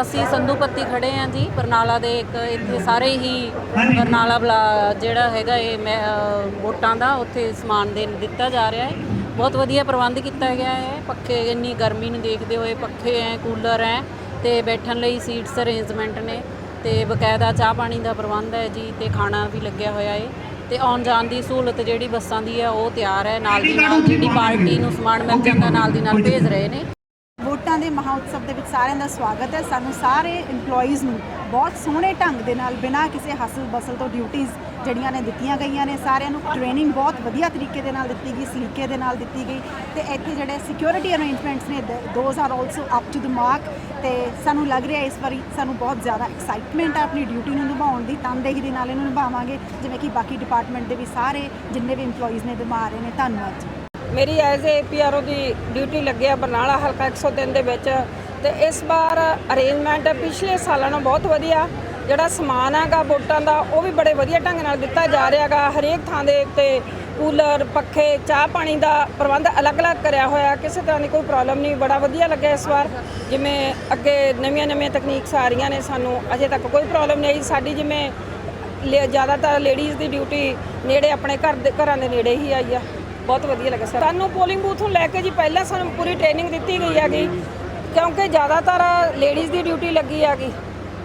ਅਸੀਂ ਸੰਧੂ ਪੱਤੀ ਖੜੇ ਆਂ ਜੀ, ਬਰਨਾਲਾ ਦੇ ਇੱਕ ਇੱਥੇ ਸਾਰੇ ਹੀ ਬਰਨਾਲਾ ਬਲਾ ਜਿਹੜਾ ਹੈਗਾ ਇਹ ਮੈਂ ਵੋਟਾਂ ਦਾ ਉੱਥੇ ਸਮਾਨ ਦੇ ਦਿੱਤਾ ਜਾ ਰਿਹਾ ਹੈ। ਬਹੁਤ ਵਧੀਆ ਪ੍ਰਬੰਧ ਕੀਤਾ ਗਿਆ ਹੈ। ਪੱਖੇ ਇੰਨੀ ਗਰਮੀ ਨੂੰ ਦੇਖਦੇ ਹੋਏ ਪੱਖੇ ਐ, ਕੂਲਰ ਐ, ਤੇ ਬੈਠਣ ਲਈ ਸੀਟਸ ਅਰੇਂਜਮੈਂਟ ਨੇ, ਤੇ ਬਕਾਇਦਾ ਚਾਹ ਪਾਣੀ ਦਾ ਪ੍ਰਬੰਧ ਹੈ ਜੀ, ਤੇ ਖਾਣਾ ਵੀ ਲੱਗਿਆ ਹੋਇਆ ਹੈ ਤੇ ਆਉਣ ਜਾਣ ਦੀ ਸਹੂਲਤ ਜਿਹੜੀ ਬੱਸਾਂ ਦੀ ਹੈ, ਉਹ ਤਿਆਰ ਹੈ। ਨਾਲ ਦੀ ਨਾਲ ਜਿਹੜੀ ਪਾਰਟੀ ਨੂੰ ਸਮਾਨ ਮਿਲ ਜਾਂਦਾ, ਨਾਲ ਦੀ ਨਾਲ ਭੇਜ ਰਹੇ ਨੇ। ਵੋਟਾਂ ਦੇ ਮਹਾਉਤਸਵ ਦੇ ਵਿੱਚ ਸਾਰਿਆਂ ਦਾ ਸਵਾਗਤ ਹੈ। ਸਾਨੂੰ ਸਾਰੇ EMPLOYEES ਨੂੰ ਬਹੁਤ ਸੋਹਣੇ ਢੰਗ ਦੇ ਨਾਲ ਬਿਨਾਂ ਕਿਸੇ ਹਸਲ ਬਸਲ ਤੋਂ ਡਿਊਟੀਆਂ ਜਿਹੜੀਆਂ ਨੇ ਦਿੱਤੀਆਂ ਗਈਆਂ ਨੇ। ਸਾਰਿਆਂ ਨੂੰ ਟ੍ਰੇਨਿੰਗ ਬਹੁਤ ਵਧੀਆ ਤਰੀਕੇ ਦੇ ਨਾਲ ਦਿੱਤੀ ਗਈ, ਸਲੀਕੇ ਦੇ ਨਾਲ ਦਿੱਤੀ ਗਈ ਤੇ ਇੱਥੇ ਜਿਹੜੇ ਸਿਕਿਉਰਿਟੀ ਅਰੇਂਜਮੈਂਟਸ ਨੇ those are also up to the mark ਤੇ ਸਾਨੂੰ ਲੱਗ ਰਿਹਾ ਇਸ ਵਾਰੀ ਸਾਨੂੰ ਬਹੁਤ ਜ਼ਿਆਦਾ ਐਕਸਾਈਟਮੈਂਟ ਹੈ ਆਪਣੀ ਡਿਊਟੀ ਨੂੰ ਨਿਭਾਉਣ ਦੀ, ਤਨਦੇਹੀ ਦੇ ਨਾਲ ਇਹਨੂੰ ਨਿਭਾਵਾਂਗੇ। ਜਿਵੇਂ ਕਿ ਬਾਕੀ ਡਿਪਾਰਟਮੈਂਟ ਦੇ ਵੀ ਸਾਰੇ ਜਿੰਨੇ ਵੀ EMPLOYEES ਨੇ, ਨਿਭਾ ਰਹੇ ਨੇ। ਧੰਨਵਾਦ ਜੀ। ਮੇਰੀ ਐਜ਼ ਏ ਪੀਆਰਓ ਦੀ ਡਿਊਟੀ ਲੱਗਿਆ ਬਰਨਾਲਾ ਹਲਕਾ 103 ਦੇ ਵਿੱਚ। ਤੇ ਇਸ ਵਾਰ ਅਰੇਂਜਮੈਂਟ ਪਿਛਲੇ ਸਾਲਾਂ ਨਾਲੋਂ ਬਹੁਤ ਵਧੀਆ। ਜਿਹੜਾ ਸਮਾਨ ਹੈਗਾ ਵੋਟਾਂ ਦਾ, ਉਹ ਵੀ ਬੜੇ ਵਧੀਆ ਢੰਗ ਨਾਲ ਦਿੱਤਾ ਜਾ ਰਿਹਾ ਹੈਗਾ। ਹਰੇਕ ਥਾਂ ਦੇ ਉੱਤੇ ਕੂਲਰ, ਪੱਖੇ, ਚਾਹ ਪਾਣੀ ਦਾ ਪ੍ਰਬੰਧ ਅਲੱਗ-ਅਲੱਗ ਕਰਿਆ ਹੋਇਆ ਕਿਸੇ ਤਰ੍ਹਾਂ ਦੀ ਕੋਈ ਪ੍ਰੋਬਲਮ ਨਹੀਂ, ਬੜਾ ਵਧੀਆ ਲੱਗਿਆ ਇਸ ਵਾਰ। ਜਿਵੇਂ ਅੱਗੇ ਨਵੀਆਂ-ਨਵੀਆਂ ਤਕਨੀਕਸ ਆ ਰਹੀਆਂ ਨੇ ਸਾਨੂੰ, ਅਜੇ ਤੱਕ ਕੋਈ ਪ੍ਰੋਬਲਮ ਨਹੀਂ ਆਈ। ਸਾਡੀ ਜਿਵੇਂ ਲੇ- ਜ਼ਿਆਦਾਤਰ ਲੇਡੀਜ਼ ਦੀ ਡਿਊਟੀ ਨੇੜੇ ਆਪਣੇ ਘਰ ਦੇ, ਘਰਾਂ ਦੇ ਨੇੜੇ ਹੀ ਆਈ ਆ। ਬਹੁਤ ਵਧੀਆ ਲੱਗਾ ਸਰ। ਸਾਨੂੰ ਪੋਲਿੰਗ ਬੂਥ ਨੂੰ ਲੈ ਕੇ ਜੀ ਪਹਿਲਾਂ ਸਾਨੂੰ ਪੂਰੀ ਟ੍ਰੇਨਿੰਗ ਦਿੱਤੀ ਗਈ ਹੈਗੀ, ਕਿਉਂਕਿ ਜ਼ਿਆਦਾਤਰ ਲੇਡੀਜ਼ ਦੀ ਡਿਊਟੀ ਲੱਗੀ ਹੈਗੀ।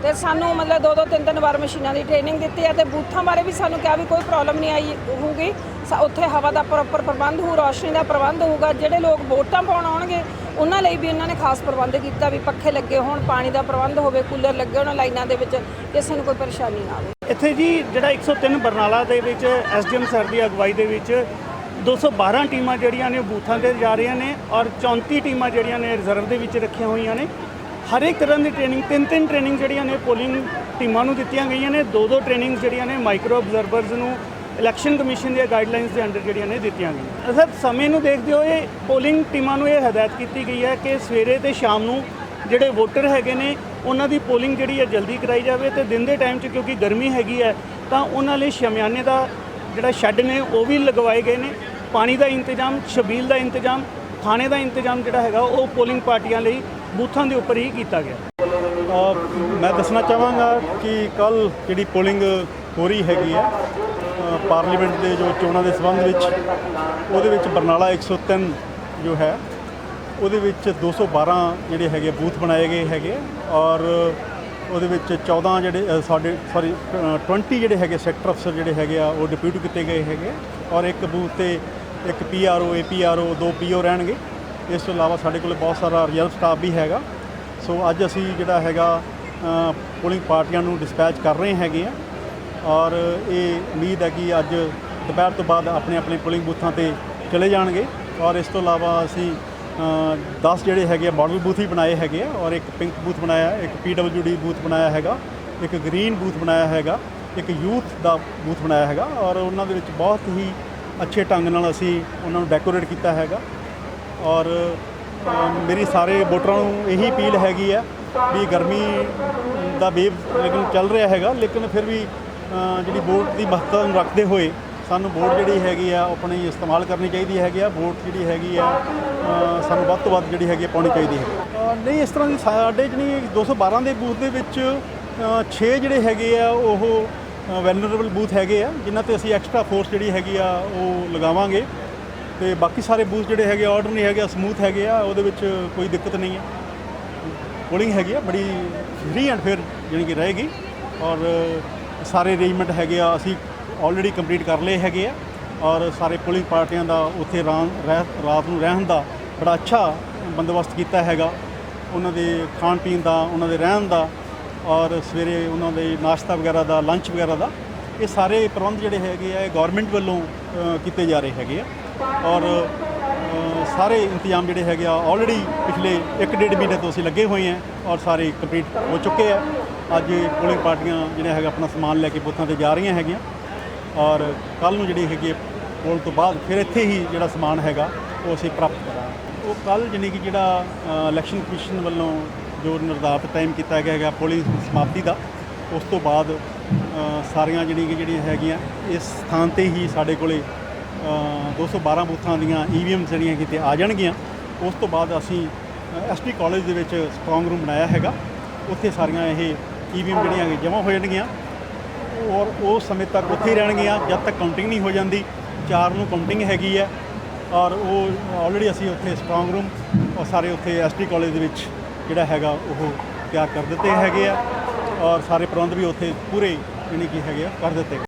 ਤੇ ਸਾਨੂੰ ਮਤਲਬ ਦੋ ਦੋ ਤਿੰਨ ਤਿੰਨ ਵਾਰ ਮਸ਼ੀਨਾਂ ਦੀ ਟ੍ਰੇਨਿੰਗ ਦਿੱਤੀ ਹੈ ਤੇ ਬੂਥਾਂ ਬਾਰੇ ਵੀ ਸਾਨੂੰ ਕਿਹਾ ਵੀ ਕੋਈ ਪ੍ਰੋਬਲਮ ਨਹੀਂ ਆਈ ਹੋਊਗੀ। ਸ- ਉੱਥੇ ਹਵਾ ਦਾ ਪ੍ਰੋਪਰ ਪ੍ਰਬੰਧ ਹੋਊ, ਰੌਸ਼ਨੀ ਦਾ ਪ੍ਰਬੰਧ ਹੋਊਗਾ। ਜਿਹੜੇ ਲੋਕ ਵੋਟਾਂ ਪਾਉਣ ਆਉਣਗੇ, ਉਹਨਾਂ ਲਈ ਵੀ ਇਹਨਾਂ ਨੇ ਖਾਸ ਪ੍ਰਬੰਧ ਕੀਤਾ ਵੀ ਪੱਖੇ ਲੱਗੇ ਹੋਣ, ਪਾਣੀ ਦਾ ਪ੍ਰਬੰਧ ਹੋਵੇ ਕੂਲਰ ਲੱਗੇ ਹੋਣ, ਲਾਈਨਾਂ ਦੇ ਵਿੱਚ ਕਿਸੇ ਨੂੰ ਕੋਈ ਪਰੇਸ਼ਾਨੀ ਨਾ ਆਵੇ। ਇੱਥੇ ਜੀ ਜਿਹੜਾ 103 ਬਰਨਾਲਾ ਦੇ ਵਿੱਚ ਐਸਡੀਐਮ ਸਰ ਦੀ ਅਗਵਾਈ ਦੇ ਵਿੱਚ 212 ਟੀਮਾਂ ਜਿਹੜੀਆਂ ਨੇ ਉਹ ਬੂਥਾਂ ਤੇ ਜਾ ਰਹੀਆਂ ਨੇ ਔਰ 34 ਟੀਮਾਂ ਜਿਹੜੀਆਂ ਨੇ ਰਿਜ਼ਰਵ ਦੇ ਵਿੱਚ ਰੱਖੀਆਂ ਹੋਈਆਂ ਨੇ। ਹਰ ਇੱਕ ਤਰ੍ਹਾਂ ਦੀ ਟ੍ਰੇਨਿੰਗ ਤਿੰਨ ਤਿੰਨ ਟ੍ਰੇਨਿੰਗ ਜਿਹੜੀਆਂ ਨੇ ਪੋਲਿੰਗ ਟੀਮਾਂ ਨੂੰ ਦਿੱਤੀਆਂ ਗਈਆਂ ਨੇ। ਦੋ ਦੋ ਟ੍ਰੇਨਿੰਗਸ ਜਿਹੜੀਆਂ ਨੇ ਮਾਈਕਰੋ ਆਬਜ਼ਰਵਰਸ ਨੂੰ ਇਲੈਕਸ਼ਨ ਕਮਿਸ਼ਨ ਦੀਆਂ ਗਾਈਡਲਾਈਨਸ ਦੇ ਅੰਡਰ ਜਿਹੜੀਆਂ ਨੇ ਦਿੱਤੀਆਂ ਗਈਆਂ ਸਰ ਸਮੇਂ ਨੂੰ ਦੇਖਦੇ ਹੋਏ ਪੋਲਿੰਗ ਟੀਮਾਂ ਨੂੰ ਇਹ ਹਦਾਇਤ ਕੀਤੀ ਗਈ ਹੈ ਕਿ ਸਵੇਰੇ ਤੇ ਸ਼ਾਮ ਨੂੰ ਜਿਹੜੇ ਵੋਟਰ ਹੈਗੇ ਨੇ, ਉਹਨਾਂ ਦੀ ਪੋਲਿੰਗ ਜਿਹੜੀ ਹੈ ਜਲਦੀ ਕਰਾਈ ਜਾਵੇ ਤੇ ਦਿਨ ਦੇ ਟਾਈਮ 'ਚ ਕਿਉਂਕਿ ਗਰਮੀ ਹੈਗੀ ਹੈ, ਤਾਂ ਉਹਨਾਂ ਲਈ ਸ਼ਮਿਆਨੇ ਦਾ ਜਿਹੜਾ ਸ਼ੈੱਡ ਨੇ ਉਹ ਵੀ ਲਗਵਾਏ ਗਏ ਨੇ। ਪਾਣੀ ਦਾ ਇੰਤਜ਼ਾਮ ਸ਼ਬੀਲ ਦਾ ਇੰਤਜ਼ਾਮ, ਥਾਣੇ ਦਾ ਇੰਤਜ਼ਾਮ ਜਿਹੜਾ ਹੈਗਾ, ਉਹ ਪੋਲਿੰਗ ਪਾਰਟੀਆਂ ਲਈ ਬੂਥਾਂ ਦੇ ਉੱਪਰ ਹੀ ਕੀਤਾ ਗਿਆ। ਮੈਂ ਦੱਸਣਾ ਚਾਹਾਂਗਾ ਕਿ ਕੱਲ ਜਿਹੜੀ ਪੋਲਿੰਗ ਹੋ ਰਹੀ ਹੈਗੀ ਹੈ ਪਾਰਲੀਮੈਂਟ ਦੇ ਜੋ ਚੋਣਾਂ ਦੇ ਸੰਬੰਧ ਵਿੱਚ, ਉਹਦੇ ਵਿੱਚ ਬਰਨਾਲਾ 103 ਜੋ ਹੈ, ਉਹਦੇ ਵਿੱਚ 212 ਜਿਹੜੇ ਹੈਗੇ ਬੂਥ ਬਣਾਏ ਗਏ ਹੈਗੇ, ਔਰ ਉਹਦੇ ਵਿੱਚ 14 ਜਿਹੜੇ ਸਾਡੇ ਸੌਰੀ 20 ਜਿਹੜੇ ਹੈਗੇ ਸੈਕਟਰ ਅਫਸਰ ਜਿਹੜੇ ਹੈਗੇ ਆ, ਉਹ ਡਿਪਿਊਟ ਕੀਤੇ ਗਏ ਹੈਗੇ, ਔਰ ਇੱਕ ਬੂਥ ਤੇ ਇੱਕ ਪੀਆਰਓ ਏਪੀਆਰਓ ਦੋ ਪੀਓ ਰਹਿਣਗੇ। ਇਸ ਤੋਂ ਇਲਾਵਾ ਸਾਡੇ ਕੋਲ ਬਹੁਤ ਸਾਰਾ ਰਿਜ਼ਰਵ ਸਟਾਫ ਵੀ ਹੈਗਾ। ਸੋ ਅੱਜ ਅਸੀਂ ਜਿਹੜਾ ਹੈਗਾ ਪੋਲਿੰਗ ਪਾਰਟੀਆਂ ਨੂੰ ਡਿਸਪੈਚ ਕਰ ਰਹੇ ਹੈਗੇ ਆ। ਔਰ ਇਹ ਉਮੀਦ ਹੈ ਕਿ ਅੱਜ ਦੁਪਹਿਰ ਤੋਂ ਬਾਅਦ ਆਪਣੇ ਆਪਣੇ ਪੋਲਿੰਗ ਬੂਥਾਂ ਤੇ ਚਲੇ ਜਾਣਗੇ। ਔਰ ਇਸ ਤੋਂ ਇਲਾਵਾ ਅਸੀਂ 10 ਜਿਹੜੇ ਹੈਗੇ ਮਾਡਲ ਬੂਥ ਹੀ ਬਣਾਏ ਹੈਗੇ ਆ। ਔਰ ਇੱਕ ਪਿੰਕ ਬੂਥ ਬਣਾਇਆ ਹੈ, ਇੱਕ ਪੀਡਬਲਯੂਡੀ ਬੂਥ ਬਣਾਇਆ ਹੈਗਾ। ਇੱਕ ਗ੍ਰੀਨ ਬੂਥ ਬਣਾਇਆ ਹੈਗਾ। ਇੱਕ ਯੂਥ ਦਾ ਬੂਥ ਬਣਾਇਆ ਹੈਗਾ। ਔਰ ਉਹਨਾਂ ਦੇ ਵਿੱਚ ਬਹੁਤ ਹੀ ਅੱਛੇ ਢੰਗ ਨਾਲ ਅਸੀਂ ਉਹਨਾਂ ਨੂੰ ਡੈਕੋਰੇਟ ਕੀਤਾ ਹੈਗਾ। ਔਰ ਮੇਰੀ ਸਾਰੇ ਵੋਟਰਾਂ ਨੂੰ ਇਹੀ ਅਪੀਲ ਹੈਗੀ ਆ ਵੀ ਗਰਮੀ ਦਾ ਵੇਵ ਲੇਕਿਨ ਚੱਲ ਰਿਹਾ ਹੈਗਾ, ਲੇਕਿਨ ਫਿਰ ਵੀ ਜਿਹੜੀ ਵੋਟ ਦੀ ਮਹੱਤਤਾ ਨੂੰ ਰੱਖਦੇ ਹੋਏ ਸਾਨੂੰ ਵੋਟ ਜਿਹੜੀ ਹੈਗੀ ਆ, ਉਹ ਆਪਣੀ ਇਸਤੇਮਾਲ ਕਰਨੀ ਚਾਹੀਦੀ ਹੈਗੀ ਆ। ਵੋਟ ਜਿਹੜੀ ਹੈਗੀ ਆ ਸਾਨੂੰ ਵੱਧ ਤੋਂ ਵੱਧ ਜਿਹੜੀ ਹੈਗੀ ਆ, ਪਾਉਣੀ ਚਾਹੀਦੀ ਹੈ। ਨਹੀਂ, ਇਸ ਤਰ੍ਹਾਂ ਦੀ ਸਾਡੇ ਜਿਹੜੀ 212 ਦੇ ਬੂਥ ਦੇ ਵਿੱਚ 6 ਜਿਹੜੇ ਹੈਗੇ ਆ, ਉਹ ਵੈਲਨਰੇਬਲ ਬੂਥ ਹੈਗੇ ਆ, ਜਿਨ੍ਹਾਂ ਤੇ ਅਸੀਂ ਐਕਸਟਰਾ ਫੋਰਸ ਜਿਹੜੀ ਹੈਗੀ ਆ, ਉਹ ਲਗਾਵਾਂਗੇ। ਤੇ ਬਾਕੀ ਸਾਰੇ ਬੂਥ ਜਿਹੜੇ ਹੈਗੇ ਆਰਡਰ ਨਹੀਂ ਹੈਗੇ ਸਮੂਥ ਹੈਗੇ ਆ, ਉਹਦੇ ਵਿੱਚ ਕੋਈ ਦਿੱਕਤ ਨਹੀਂ ਹੈ ਪੋਲਿੰਗ ਹੈਗੀ ਆ, ਬੜੀ ਫ੍ਰੀ ਐਂਡ ਫੇਅਰ ਜਾਣੀ ਕਿ ਰਹੇਗੀ। ਔਰ ਸਾਰੇ ਅਰੇਂਜਮੈਂਟ ਹੈਗੇ ਆ, ਅਸੀਂ ਆਲਰੇਡੀ ਕੰਪਲੀਟ ਕਰ ਲਏ ਹੈਗੇ ਆ। ਔਰ ਸਾਰੇ ਪੋਲਿੰਗ ਪਾਰਟੀਆਂ ਦਾ ਉੱਥੇ ਰਾਂ- ਰਹਿ- ਰਾਤ ਨੂੰ ਰਹਿਣ ਦਾ ਬੜਾ ਅੱਛਾ ਬੰਦੋਬਸਤ ਕੀਤਾ ਹੈਗਾ। ਉਹਨਾਂ ਦੇ ਖਾਣ ਪੀਣ ਦਾ, ਉਹਨਾਂ ਦੇ ਰਹਿਣ ਦਾ ਔਰ ਸਵੇਰੇ ਉਹਨਾਂ ਦੇ ਨਾਸ਼ਤਾ ਵਗੈਰਾ ਦਾ ਲੰਚ ਵਗੈਰਾ ਦਾ, ਇਹ ਸਾਰੇ ਪ੍ਰਬੰਧ ਜਿਹੜੇ ਹੈਗੇ ਆ, ਇਹ ਗਵਰਨਮੈਂਟ ਵੱਲੋਂ ਕੀਤੇ ਜਾ ਰਹੇ ਹੈਗੇ ਆ। ਔਰ ਸਾਰੇ ਇੰਤਜ਼ਾਮ ਜਿਹੜੇ ਹੈਗੇ ਆ ਆਲਰੇਡੀ ਪਿਛਲੇ 1.5 ਮਹੀਨੇ ਤੋਂ ਅਸੀਂ ਲੱਗੇ ਹੋਏ ਹਾਂ ਔਰ ਸਾਰੇ ਕੰਪਲੀਟ ਹੋ ਚੁੱਕੇ ਆ। ਅੱਜ ਪੋਲਿੰਗ ਪਾਰਟੀਆਂ ਜਿਹੜਾ ਹੈਗਾ, ਆਪਣਾ ਸਮਾਨ ਲੈ ਕੇ ਬੂਥਾਂ ਤੇ ਜਾ ਰਹੀਆਂ ਹੈਗੀਆਂ। ਔਰ ਕੱਲ ਨੂੰ ਜਿਹੜੀ ਹੈਗੀ ਪੋਲ ਤੋਂ ਬਾਅਦ ਫਿਰ ਇੱਥੇ ਹੀ ਜਿਹੜਾ ਸਮਾਨ ਹੈਗਾ, ਉਹ ਅਸੀਂ ਪ੍ਰਾਪਤ ਕਰਾਂਗੇ। ਉਹ ਕੱਲ ਜਾਣੀ ਕਿ ਜਿਹੜਾ ਇਲੈਕਸ਼ਨ ਕਮਿਸ਼ਨ ਵੱਲੋਂ ਜੋ ਨਿਰਧਾਰਤ ਟਾਈਮ ਕੀਤਾ ਗਿਆ ਹੈਗਾ ਪੋਲੀ ਸਮਾਪਤੀ ਦਾ, ਉਸ ਤੋਂ ਬਾਅਦ ਸਾਰੀਆਂ ਜਿਹੜੀਆਂ ਕਿ ਜਿਹੜੀਆਂ ਹੈਗੀਆਂ, ਇਸ ਸਥਾਨ ਤੇ ਹੀ ਸਾਡੇ ਕੋਲੇ 212 ਬੂਥਾਂ ਦੀਆਂ ਈਵੀਐਮ ਜਿਹੜੀਆਂ ਕਿਤੇ ਆ ਜਾਣਗੀਆਂ, ਉਸ ਤੋਂ ਬਾਅਦ ਅਸੀਂ ਐਸਟੀ ਕਾਲਜ ਦੇ ਵਿੱਚ ਸਟਰੋਂਗ ਰੂਮ ਬਣਾਇਆ ਹੈਗਾ। ਉੱਥੇ ਸਾਰੀਆਂ ਇਹ ਈਵੀਐਮ ਜਿਹੜੀਆਂ ਜਮ੍ਹਾਂ ਹੋ ਜਾਣਗੀਆਂ ਔਰ ਉਹ ਸਮੇਂ ਤੱਕ ਉੱਥੇ ਹੀ ਰਹਿਣਗੀਆਂ, ਜਦ ਤੱਕ ਕਾਊਂਟਿੰਗ ਨਹੀਂ ਹੋ ਜਾਂਦੀ। ਚਾਰ ਨੂੰ ਕਾਊਂਟਿੰਗ ਹੈਗੀ ਹੈ ਔਰ ਉਹ ਆਲਰੇਡੀ ਅਸੀਂ ਉੱਥੇ ਸਟਰੋਂਗ ਰੂਮ ਔਰ ਸਾਰੇ ਉੱਥੇ ਐਸਟੀ ਕਾਲਜ ਦੇ ਵਿੱਚ ਜਿਹੜਾ ਹੈਗਾ ਉਹ ਤਿਆਰ ਕਰ ਦਿੱਤੇ ਹੈਗੇ ਆ ਔਰ ਸਾਰੇ ਪ੍ਰਬੰਧ ਵੀ ਉੱਥੇ ਪੂਰੇ, ਯਾਨੀ ਕਿ ਹੈਗੇ ਆ, ਕਰ ਦਿੱਤੇ